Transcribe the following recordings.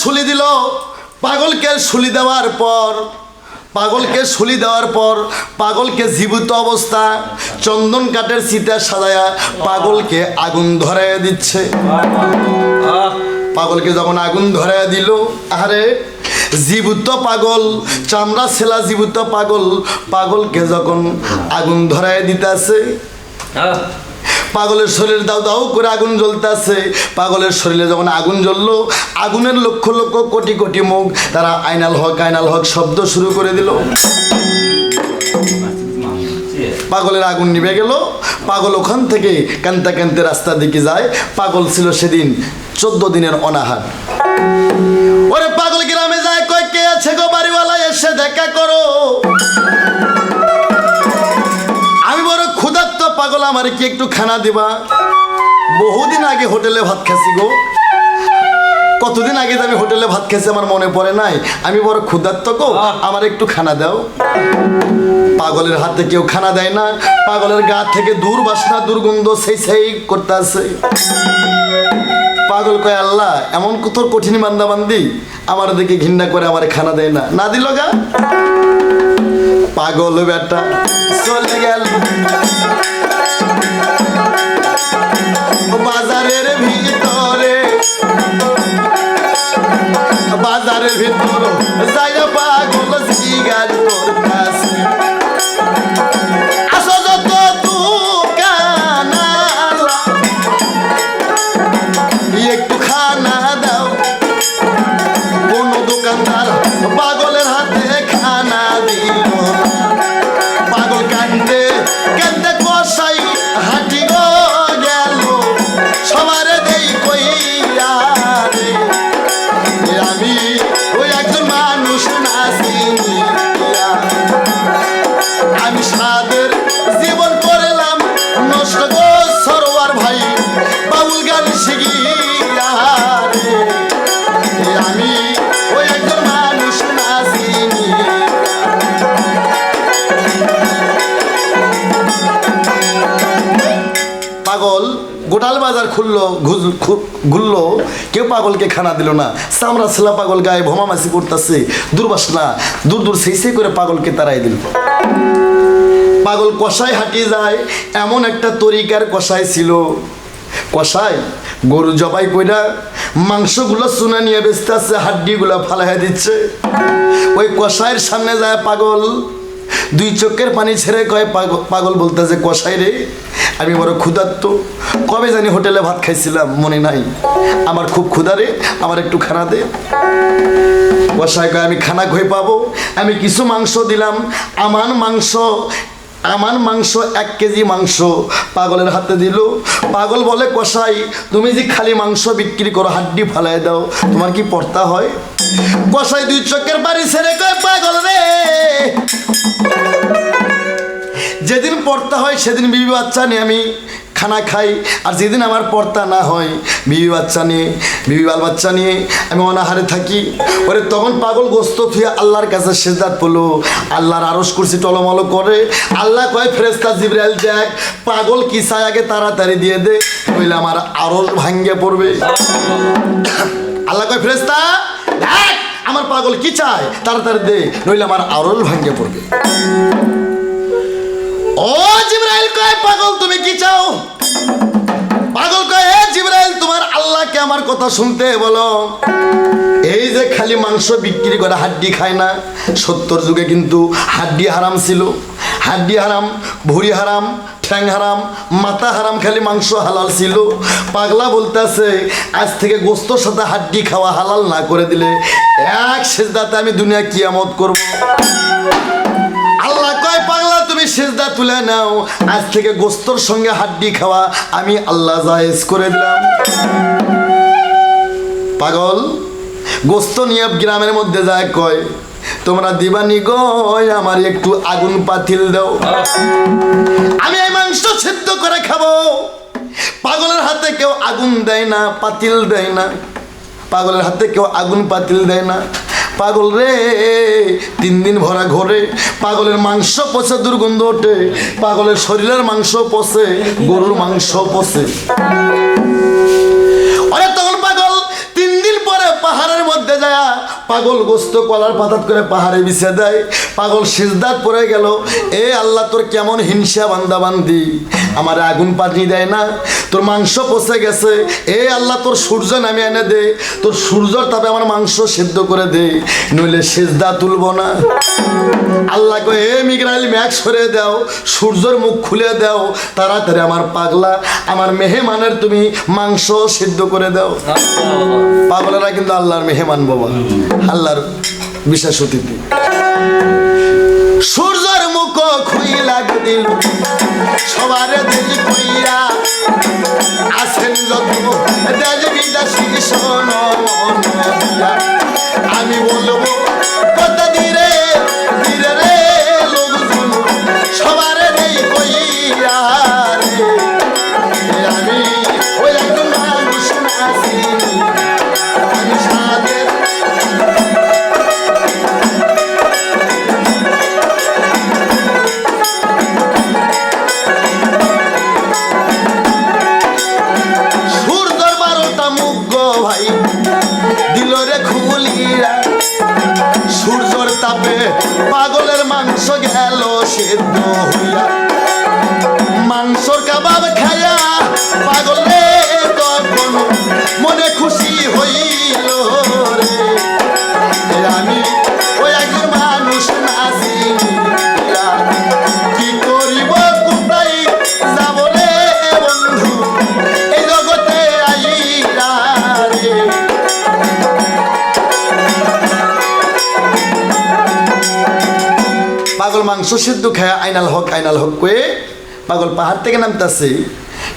শুলি দিল পাগলকে শুলি দেওয়ার পর পাগলকে শুলি দেওয়ার পর পাগলকে জীবিত অবস্থা, চন্দন কাঠের চিতা সাজায়া পাগলকে আগুন ধরাইয়া দিচ্ছে। পাগলকে যখন আগুন ধরাইয়া দিল আরে জীবিত পাগল, চামড়া ছেলা জীবিত পাগল পাগলকে যখন আগুন ধরাইয়া দিতেছে পাগলের শরীর দাও দাও করে আগুন জ্বলতেছে। পাগলের শরীরে যখন আগুন জ্বললো, আগুনের লক্ষ লক্ষ কোটি কোটি মুখ, তারা আইনাল হক আইনাল হক শব্দ শুরু করে দিল। পাগলের আগুন নিভে গেল। পাগল ওখান থেকে কানতে কানতে রাস্তার দিকে যায়। পাগল ছিল সেদিন চোদ্দ দিনের অনাহার। ওরে পাগল গ্রামে যায়, কয় কে আছে গো বাড়িওয়ালা, এসে দেখা করো। পাগল আমার কি একটু খানা দিবা? বহুদিন আগে হোটেলে ভাত খাসি গো। কতদিন আগে আমি হোটেলে ভাত খেয়েছি আমার মনে পড়ে নাই। আমি বড় ক্ষুধার্ত গো। আমার একটু খানা দাও। পাগলের হাতে কেউ খানা দেয় না। পাগলের গা থেকে দূর বাসনা দুর্গন্ধ সেই সেই করতে আছে পাগল কয় আল্লাহ এমন কত কঠিন বান্দা বান্দি আমার দিকে ঘৃণা করে আমার খানা দেয় না। না দিল গা? পাগল বেটা চলে গেল। বাজার খুললো ঘুরলো কেউ পাগলকে খানা দিল না। সামরা ছেলা পাগল গায়ে ভমামাসি করতেছে দুর্বাসনা দূর দূর সেই সেই করে পাগলকে তারাই দিল। পাগল কষাই হাঁটিয়ে যায়, এমন একটা তরিকার কষাই ছিল। কষাই গরু জবাই কইরা মাংসগুলো চুনা নিয়ে বেচতে আসছে হাড্ডিগুলো ফালাই দিচ্ছে। ওই কষাইয়ের সামনে যায় পাগল দুই চোখের পানি ছেড়ে কয় পাগল- পাগল বলতেছে কষাই রে, আমি বড় ক্ষুধার্ত। কবে জানি হোটেলে ভাত খাইছিলাম, মনে নাই। আমার খুব ক্ষুধা রে, আমার একটু খানা দে। কষাই কয়, আমি খানা খই পাবো, আমি কিছু মাংস দিলাম। আমার মাংস আমার মাংস, এক কেজি মাংস পাগলের হাতে দিল। পাগল বলে কষাই তুমি যে খালি মাংস বিক্রি করো, হাড্ডি ফালাই দাও, তোমার কি পড়তা হয়? কষাই দুই চোখের বাড়ি ছেড়ে কয়, পাগল রে পড়তা হয়, সেদিন বিবি বাচ্চা নিয়ে আমি খানা খাই। আর যেদিন আমার পর্তা না হয়, বিবি বাচ্চা নিয়ে, বিবি বাল বাচ্চা নিয়ে আমি অনাহারে থাকি। ওরে তখন পাগল গোস্ত থুয়ে আল্লাহর কাছে সেজদাত পড়ল। আল্লাহর আরস কুরসি টলমল করে। আল্লাহ কয় ফেরেস্তা জিব্রাইল দেখ, পাগল কি চায় আগে তাড়াতাড়ি দিয়ে দে বললে আমার আরস ভাঙ্গে পড়বে। আল্লাহ কয় ফেরেস্তা দেখ, আমার পাগল কি চায়, তাড়াতাড়ি দে, নইলে আমার আরস ভাঙ্গে পড়বে। ও কয়, পাগল, তুমি কি চাও? পাগল কয়, হে জিব্রাইল, তোমার আল্লাহকে আমার কথা শুনতে বলো। এই যে খালি মাংস বিক্রি করে হাড্ডি খায় না, সত্তর যুগে কিন্তু হাড্ডি হারাম ছিল। হাড্ডি হারাম, ভুড়ি হারাম, ঠ্যাং হারাম, মাথা হারাম, খালি মাংস হালাল ছিল। পাগলা বলতেছে, আজ থেকে গোস্তর সাথে হাড্ডি খাওয়া হালাল না করে দিলে এক সেজদাতে আমি দুনিয়া কিয়ামত করব। সেজদা তুলে নাও। আজ থেকে গোস্তর সঙ্গে হাড্ডি খাওয়া আমি আল্লাহ জায়েজ করে দিলাম। পাগল, গোস্ত নিয়ে গ্রামের মধ্যে যায় কয়, তোমরা দিবানি গয় আমার একটু আগুন পাতিল দাও। আমি এই মাংস সিদ্ধ করে খাব। পাগলের হাতে কেউ আগুন দেয় না, পাতিল দেয় না। পাগলের হাতে কেউ আগুন পাতিল দেয় না। পাগল রে, তিন দিন ভরা ঘরে পাগলের মাংস পচে, দুর্গন্ধ ওঠে। পাগলের শরীরের মাংস পচে, গরুর মাংস পচে। তখন পাগল, তিন দিন পরে পাহাড়ের মধ্যে পাগল গোস্ত কলার পাতাত করে পাহাড়ে বিছে দেয়। পাগল সিজদাত পড়ে গেল। এ আল্লাহ তোর কেমন হিংসা বান্দা বান্দি আমার আগুন পানি দেয় না। তোর মাংস পচে গেছে। এ আল্লাহ তোর সূর্য নামে এনে দে। তোর সূর্যর তাপে আমার মাংস সিদ্ধ করে দে। নইলে সেজদা তুলব না। আল্লাহ কয়ে এ মিগরাইল ম্যাগ সরে দাও। সূর্যর মুখ খুলে দাও। তাড়াতাড়ি আমার পাগলা আমার মেহমানের তুমি মাংস সিদ্ধ করে দাও। পাগলেরা কিন্তু আল্লাহর মেহমান বাবা। আল্লাহর বিশেষ অতিথি। সূর্যের মুখ খুইলা দিল সবার দিল খুইয়া আছেন যত দেশ বিদেশি শোন আমি বলব কথা ধীরে গেল সেদ্ধ হইয়া। মাংসর কাবাব খায়া পাগলে মাংস সিদ্ধ খায় আইনাল হক আইনাল হক কয়ে পাগল পাহাড় থেকে নামতেছে।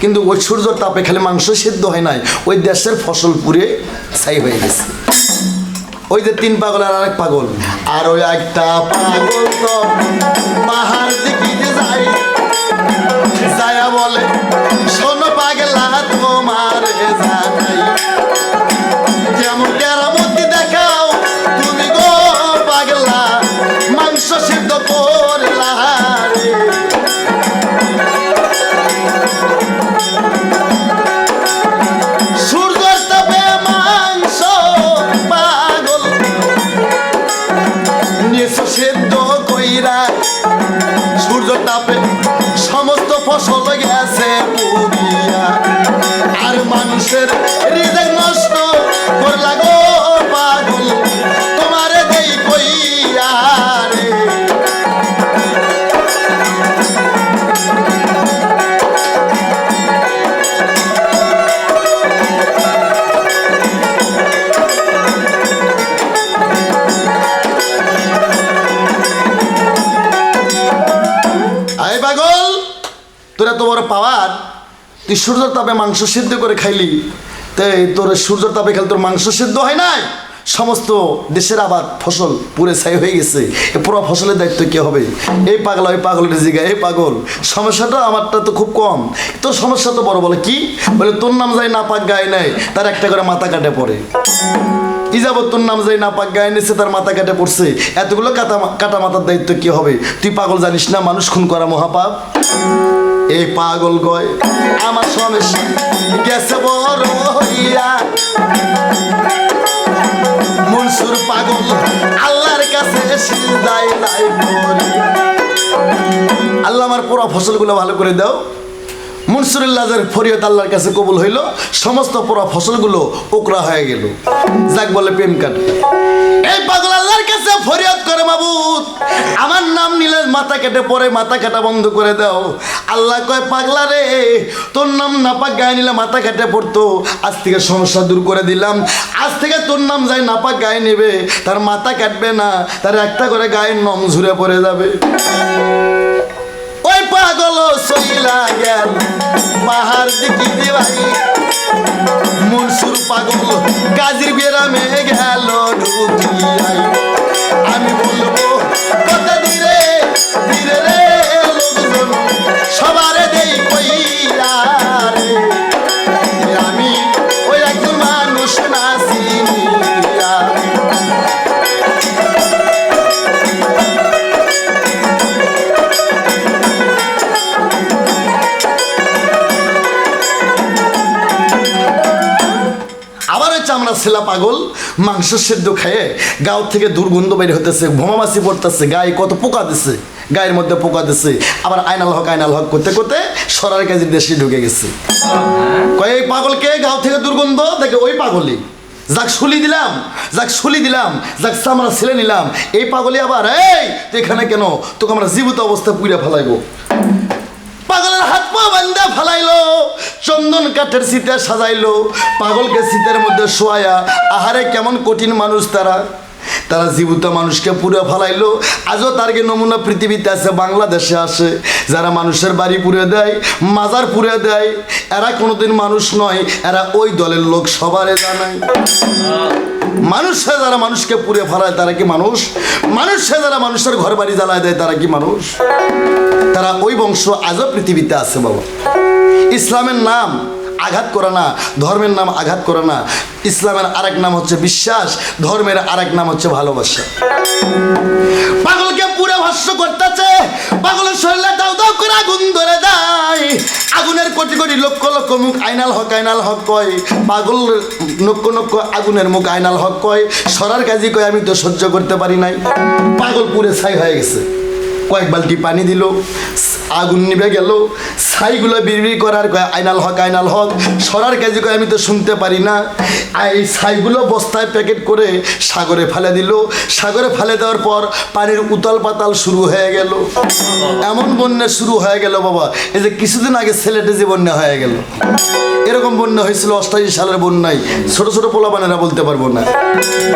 কিন্তু ওই সূর্যর তাপে খালি মাংস সিদ্ধ হয় নাই, ওই দেশের ফসল পুড়ে ছাই হয়ে গেছে। ওই যে তিন পাগল আর আরেক পাগল। আর ওই একটা পাগল তো পাহাড় তোরা তো বড় পাওয়ার? তুই সূর্যর তাপে মাংস সিদ্ধ করে খাইলি। তাই তোর সূর্যর তাপে খেলে তোর মাংস সিদ্ধ হয় নাই? সমস্ত দেশের আবাদ ফসল পুরে ছাই হয়ে গেছে। এ পুরো ফসলের দায়িত্ব কে হবে? এই পাগল ওই পাগলের জিগা, এই পাগল। সমস্যাটা আমারটা তো খুব কম। তোর সমস্যা তো বড় বলে কি? বলে তোর নাম যায় না পাক গায়ে নেয় তার একটা করে মাথা কাটে পড়ে। যাব তোর নাম যাই না পাক গায়ে নিচ্ছে তার মাথা কাটে পড়ছে। এতগুলো কাটা কাটা মাথার দায়িত্ব কি হবে? তুই পাগল জানিস না, মানুষ খুন করা মহাপাপ? এই পাগল গয়, আমার সমস্যা গেছে বড় হইয়া। মনসুর পাগল, আল্লাহর কাছে আল্লাহ আমার পুরো ফসলগুলো ভালো করে দাও। মনসুরুল্লাহের ফরিয়ত আল্লাহর কাছে কবুল হইল, সমস্ত পুরো ফসলগুলো ওকরা হয়ে গেল। যাক বলে প্রেম কাটে এই পাগল আল্লাহর কাছে ফরিয়াদ করে মাবুদ। আমার নাম নিলে মাথা কেটে পরে মাথা কাটা বন্ধ করে দাও। আল্লাহ কয়, পাগলা রে, তোর নাম না পাক গায়ে নিলে মাথা কেটে পড়তো। আজ থেকে সমস্যা দূর করে দিলাম। আজ থেকে তোর নাম যায় নাপাক গায়ে নেবে। তার মাথা কাটবে না, তার একটা করে গায়ের নম ঝুরে পড়ে যাবে। পাগল সইলা গেল। পাহাড় দিকে দিবাই মনসুর পাগল গাজির বেরামে গেল ঢুকিয়াই। আমি বলব আবার হচ্ছে আমরা ছেলা পাগল, মাংস সেদ্ধ খেয়ে গাও থেকে দুর্গন্ধ বের হতেছে ভোমামাসি পড়তেছে, গায়ে কত পোকা দিছে, গায়ের মধ্যে পোকা দিছে, আবার আয়নাল হক আয়নাল হক করতে করতে সরার কাজে দেশে ঢুকে গেছে। কয় পাগলকে গাও থেকে দুর্গন্ধ? দেখে ওই পাগলই। যাক শুলি দিলাম, যাক শুলি দিলাম, যাক আমরা ছেলে নিলাম। এই পাগলি আবার, এই এখানে কেন? তোকে আমরা জীবিত অবস্থা পুড়ে ফেলাইবো পাগলের হাত পা বান্ধা ফালাইলো চন্দন কাঠের শীতে সাজাইলো, পাগলকে শীতের মধ্যে শোয়ায়া, আহারে কেমন কঠিন মানুষ তারা। তারা জীবিত মানুষকে পুরো ফালাইলো। আজও তারকে নমুনা পৃথিবীতে আছে, বাংলাদেশে আসে যারা মানুষের বাড়ি পুড়ে দেয়, মাজার পুড়ে দেয়, এরা কোনোদিন মানুষ নয়, এরা ওই দলের লোক সবারে জানায়। মানুষে যারা মানুষকে পুড়ে ফেলায়, তারা কি মানুষ? মানুষে যারা মানুষের ঘর বাড়ি জ্বালায় দেয়, তারা কি মানুষ? তারা ওই বংশ আজও পৃথিবীতে আছে, বাবা। ইসলামের নাম আঘাত করে না, ধর্মের নাম আঘাত করে না। ইসলামের আরেক নাম হচ্ছে বিশ্বাস, ধর্মের আরেক নাম হচ্ছে ভালোবাসা। পাগলকে পুরো ভস্য করতেছে, পাগলের শরীরে দাও দাও করে আগুন ধরে যায় আগুনের কোটি কোটি লক্ষ লক্ষ মুখ আইনাল হক আইনাল হক কয়। পাগল লক্ষ লক্ষ আগুনের মুখ আইনাল হক কয়। সরার কাজী কয়, আমি তো সহ্য করতে পারি নাই। পাগল পুরে ছাই হয়ে গেছে। কয়েক বালতি পানি দিল, আগুন নিভে গেল, ছাইগুলো বিড়বিড় করার কয়, আইনাল হক আইনাল হক। সরার কাজে কয়, আমি তো শুনতে পারি না। এই ছাইগুলো বস্তায় প্যাকেট করে সাগরে ফেলে দিল। সাগরে ফেলে দেওয়ার পর পানির উতাল পাতাল শুরু হয়ে গেল। এমন বন্যা শুরু হয়ে গেল, বাবা। এই যে কিছুদিন আগে ছেলেটে যে বন্যা হয়ে গেল। এরকম বন্যা হয়েছিল অষ্টাশি সালের বন্যায়। ছোট ছোট পোলাপানেরা বলতে পারব না।